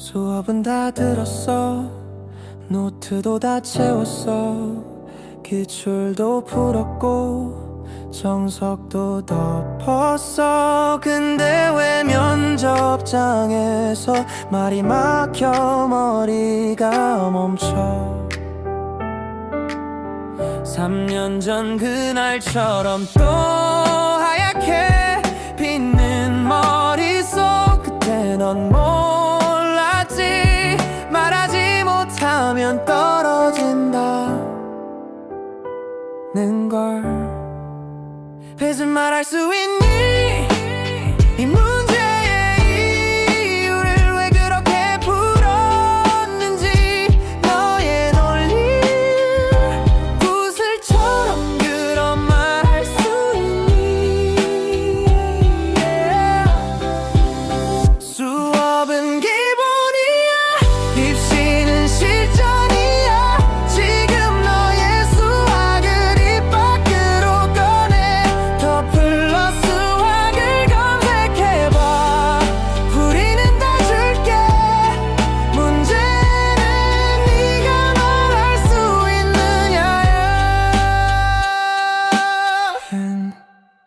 수업은 다 들었어. 노트도 다 채웠어. 기출도 풀었고 정석도 덮었어. 근데 왜 면접장에서 말이 막혀 머리가 멈춰? 3년 전 그날처럼 또 하얗게 Per Peso marai su in you.